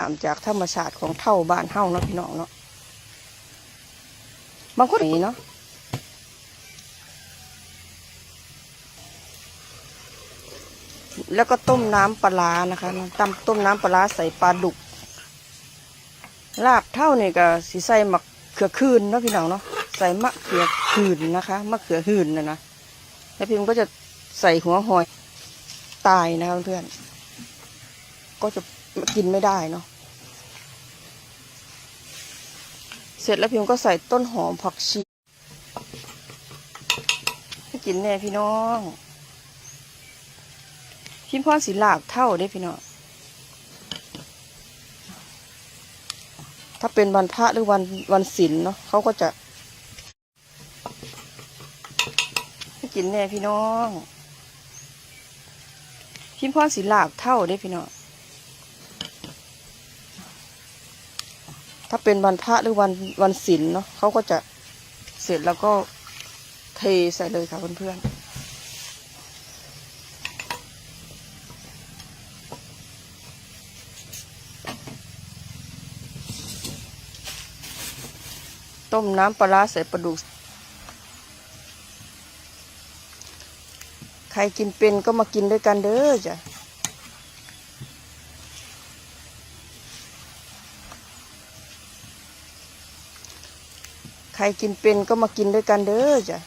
ตามจากธรรมชาติของเท่าบ้านเฮาเนาะพี่น้องเนาะบางคนนี่เนาะแล้วก็ต้มน้ำปลานะคะตำต้มน้ำปลาใส่ปลาดุก ลาบเท่านี่ก็สิใส่มะเขือคืนเนาะพี่น้องเนาะใส่มะเขือคืนนะคะมะเขือหืนนะนะแล้วพี่มันก็จะใส่หัวหอยตายนะคะเพื่อนก็จะ กินไม่ได้เนาะเสร็จแล้วพิมก็ใส่ต้นหอมผักชีให้กินแน่พี่น้อง พิมพ่อสีลาบเท่าได้พี่น้องถ้าเป็นวันพระหรือวันวันศีลเนาะเขาก็จะให้กินแน่พี่น้อง พิมพ่อสีลาบเท่าได้พี่น้อง ถ้าเป็นวันพระหรือวันวันศีลเนาะเขาก็จะเสร็จแล้วก็เทใส่เลยค่ะเพื่อนๆต้มน้ำปลาร้าใส่ปลาดุก ใครกินเป็นก็มากินด้วยกันเด้อจ้ะ รกินเป็นก็มากินด้วยกันเด้อจ้ะ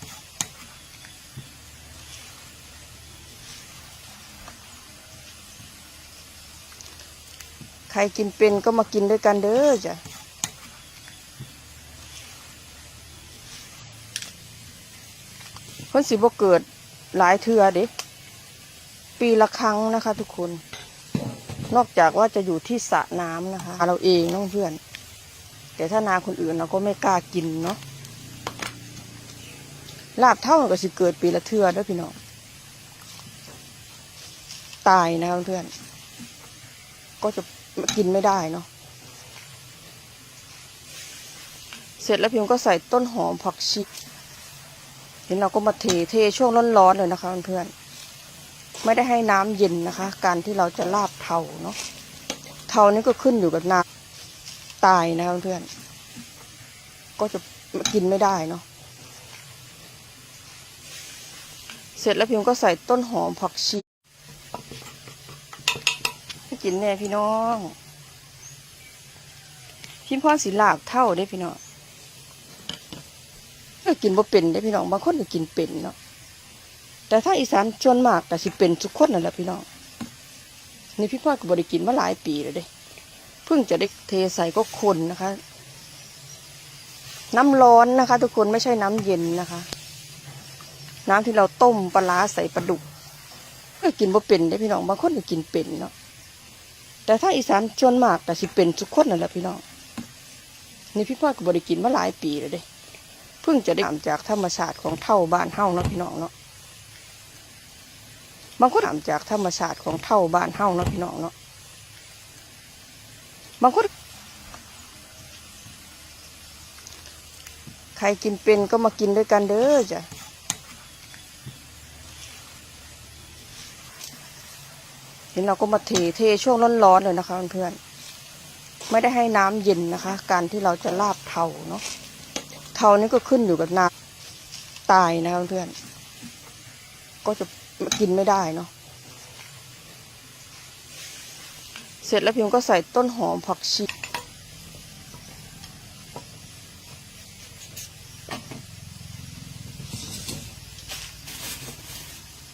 ใครกินเป็นก็มากินด้วยกันเด้อจ้ะเพิ่นสิบ่เกิดหลายเทือเด้ปีละครั้งนะคะ ทุกคน นอกจากว่าจะอยู่ที่สระน้ำนะคะ เราเองน้องเพื่อน แต่ถ้านาคนอื่นเราก็ไม่กล้ากินเนาะ ลาบเท่าก็สิเกิดปีละเทือด้อพี่น้อง ตายนะคะเพื่อน ก็จะกินไม่ได้เนาะ เสร็จแล้วพิมก็ใส่ต้นหอมผักชีเดี๋ยวเราก็มาเทเทช่วงร้อนๆเลยนะคะเพื่อนไม่ได้ให้น้ำเย็นนะคะ การที่เราจะลาบเทาเนาะ เทานี่ก็ขึ้นอยู่กับน้ำตายนะคะเพื่อน ก็จะกินไม่ได้เนาะ เสร็จแล้วพิมก็ใส่ต้นหอมผักชีให้กินแน่พี่น้อง พิมพ่อสีลาบเท่าได้พี่น้องก็กินบ่เป็นได้พี่น้องบางคนก็กินเป็นเนาะแต่ถ้าอีสานชวนมากแต่สิเป็นทุกคนนั่นแหละพี่น้องนี่พี่พ่อก็บ่ได้กินมาหลายปีแล้วเด้เพิ่งจะได้เทใส่ก็คนนะคะ น้ำร้อนนะคะ ทุกคนไม่ใช่น้ำเย็นนะคะ น้ำที่เราต้มปลาใส่ปลาดุกก็กินบ่เป็นได้พี่น้องบางคนก็กินเป็นเนาะแต่ถ้าอีสานชวนมากแต่สิเป็นทุกคนนั่นแหละพี่น้องนี่พี่พ่อก็บ่ได้กินมาหลายปีแล้วเด้เพิ่งจะได้ถามจากธรรมชาติของเท่าบ้านเฮาเนาะพี่น้องเนาะบางคนถามจากธรรมชาติของเท่าบ้านเฮาเนาะพี่น้องเนาะบางคนใครกินเป็นก็มากินด้วยกันเด้อจ้ะ เดี๋ยวเราก็มาเทเทช่วงร้อนๆเลยนะคะเพื่อนๆไม่ได้ให้น้ำเย็นนะคะ การที่เราจะลาบเทาเนาะเทานี่ก็ขึ้นอยู่กับน้ำตายนะคะเพื่อนๆก็จะกินไม่ได้เนาะเสร็จแล้วพิมก็ใส่ต้นหอมผักชี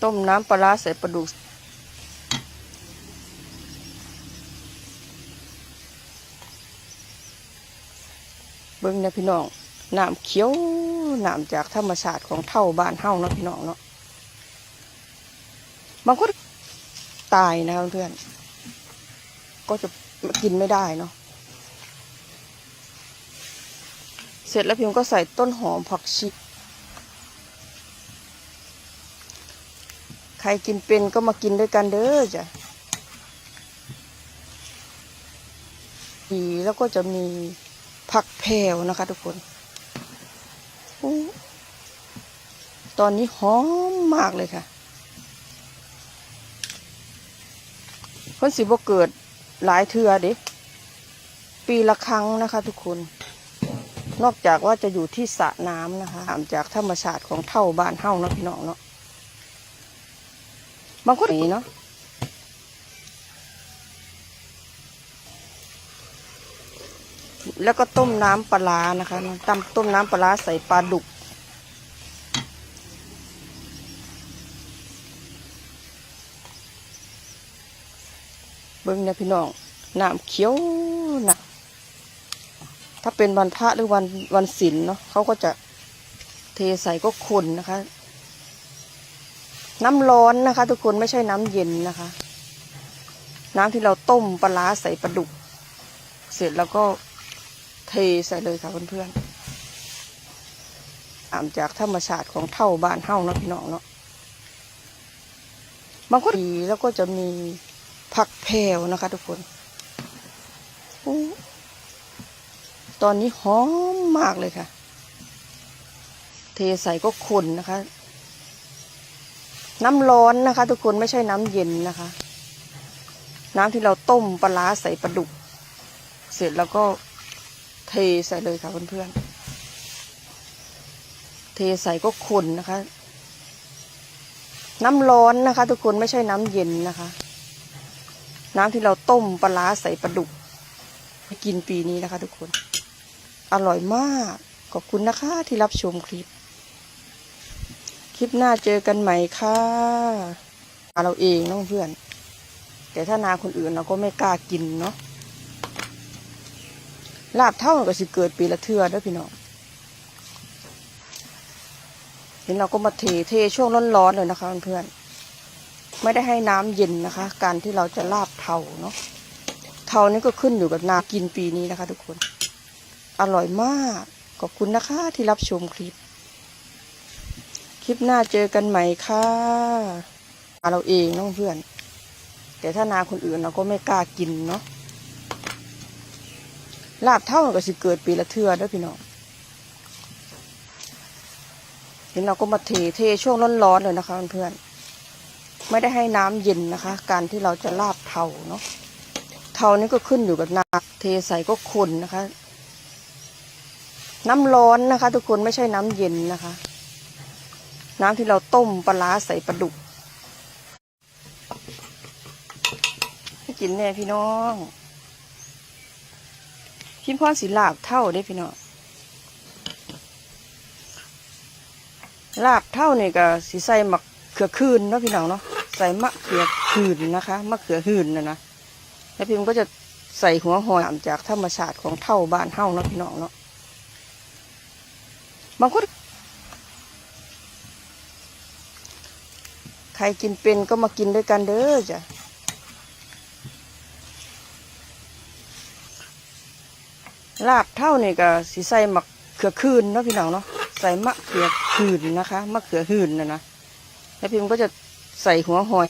ต้มน้ำปลาร้าใส่ปลาดุก เบิ้งนี่ยพี่น้องน้ำเขียวน้ำจากธรรมชาติของเท่าบ้านเฮาเนาะพี่น้องเนาะบางคนตายนะเพื่อนก็จะกินไม่ได้เนาะเสร็จแล้วพิมก็ใส่ต้นหอมผักชีใครกินเป็นก็มากินด้วยกันเด้อจ้ะดีแล้วก็จะมี ผักแพรวนะคะทุกคนตอนนี้หอมมากเลยค่ะเพิ่นสิบ่เกิดหลายเทือเด้ปีละครั้งนะคะ ทุกคน นอกจากว่าจะอยู่ที่สระน้ำนะคะห่างจากธรรมชาติของเท่าบ้านเฮาเนาะพี่น้องเนาะบางคนนี่เนาะ แล้วก็ต้มน้ำปลานะคะต้มต้มน้ำปลาใส่ปลาดุก เบิ้งนี่ยพี่น้องน้ำเขียวนะถ้าเป็นวันพระหรือวันวันศีลเนาะเขาก็จะเทใส่ก็คนนะคะ น้ำร้อนนะคะ ทุกคนไม่ใช่น้ำเย็นนะคะ น้ำที่เราต้มปลาร้าใส่ปลาดุก เสร็จแล้วก็ เทใส่เลยค่ะเพื่อนๆอ่ามจากธรรมชาติของเท่าบ้านเฮ้าเนาะพี่น้องเนาะบางคนดีแล้วก็จะมีผักแพรวนะคะ ทุกคนอตอนนี้หอมมากเลยค่ะ เทใส่ก็คนนะคะ น้ำร้อนนะคะ ทุกคนไม่ใช่น้ำเย็นนะคะ น้ำที่เราต้มปลาร้าใส่ปลาดุก เสร็จแล้วก็ เทใส่เลยค่ะเพื่อนๆ เทใส่ก็คนนะคะ น้ำร้อนนะคะ ทุกคนไม่ใช่น้ำเย็นนะคะ น้ำที่เราต้มปลาใส่ปลาดุกกินปีนี้นะคะ ทุกคน อร่อยมาก ขอบคุณนะคะ ที่รับชมคลิป คลิปหน้าเจอกันใหม่ค่ะเราเองน้องเพื่อน แต่ถ้านาคนอื่นเราก็ไม่กล้ากินเนาะ ลาบเท่าก็สิเกิดปีละเทือด้อพี่น้องเห็นเราก็มาเทเทช่วงร้อนๆเลยนะคะเพื่อนไม่ได้ให้น้ำเย็นนะคะ การที่เราจะลาบเทาเนาะเทานี่ก็ขึ้นอยู่กับนากินปีนี้นะคะ ทุกคน อร่อยมากขอบคุณนะคะที่รับชมคลิป คลิปหน้าเจอกันใหม่ค่ะเราเองน้องเพื่อน แต่ถ้านาคนอื่นเราก็ไม่กล้ากินเนาะ ลาบเท่าก็สิเกิดปีละเทือด้อพี่น้องเห็นเราก็มาเทเทช่วงร้อนๆเลยนะคะเพื่อนๆไม่ได้ให้น้ำเย็นนะคะ การที่เราจะลาบเทาเนาะเทานี่ก็ขึ้นอยู่กับน้ำเทใส่ก็คนนะคะ น้ำร้อนนะคะ ทุกคนไม่ใช่น้ำเย็นนะคะ น้ำที่เราต้มปลาร้าใส่ปลาดุกให้กินแน่พี่น้อง พิมพ์พรสีลาบเท่าได้พี่น้องลาบเท่านี่ก็สีใส่หมักเขือคืนเนาะพี่น้องเนาะใส่มะเขือหืนนะคะมะเขือหืนนะนะแล้วพิมพ์ก็จะใส่หัวหอยจากธรรมชาติของเท่าบ้านเท่าเนาะพี่น้องเนาะบางคนใครกินเป็นก็มากินด้วยกันเด้อจ้ะ ลาบเท่านี่ก็สีใส่มักเขือคืนนะพี่น้องเนาะใส่มะเขือหืนนะคะมะเขือหืนนะนะแล้วพิมก็จะใส่หัวหอย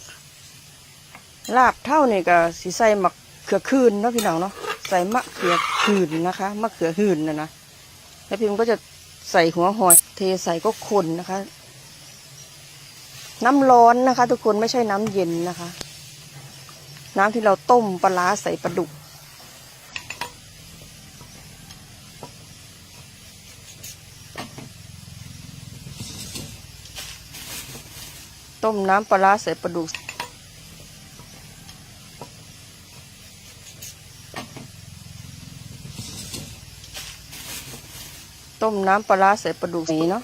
ลาบเท่านี่ก็สีใส่มักเขือคืนนะพี่น้องเนาะใส่มะเขือหืนนะคะมะเขือหืนนะนะแล้วพิมก็จะใส่หัวหอย เทใส่ก็คนนะคะ น้ำร้อนนะคะ ทุกคนไม่ใช่น้ำเย็นนะคะ น้ำที่เราต้มปลาร้าใส่ปลาดุก ต้มน้ำปลาร้าใส่ปลาดุก ต้มน้ำปลาร้าใส่ปลาดุกนี้เนาะ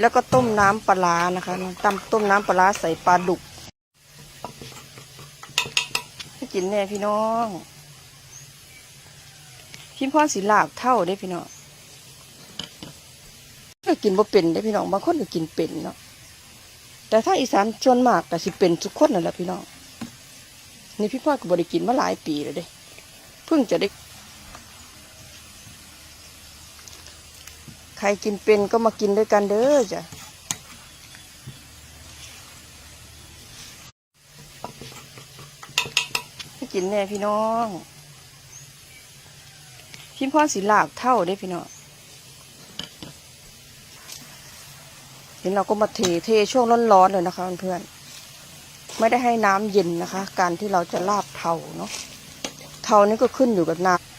แล้วก็ต้มน้ำปลานะคะต้มต้มน้ำปลาร้าใส่ปลาดุกให้กินแน่พี่น้องพิมพ์พรสีลาบเท่าได้พี่น้อง ก็กินบ่เป็นได้พี่น้องบางคนก็กินเป็นเนาะแต่ถ้าอีสานชวนมากก็สิเป็นทุกคนนั่นแหละพี่น้องนี่พี่พ่อก็บ่ได้กินมาหลายปีแล้วเด้เพิ่งจะได้ใครกินเป็นก็มากินด้วยกันเด้อจ้ะกินแน่พี่น้องพิมพ์พรสีลาบเท่าได้พี่น้อง เห็ นเราก็มาเทเทช่วงร้อนๆเลยนะคะเพื่อนๆไม่ได้ให้น้ำเย็นนะคะ การที่เราจะลาบเทาเนาะเทานี่ก็ขึ้นอยู่กับน้ำ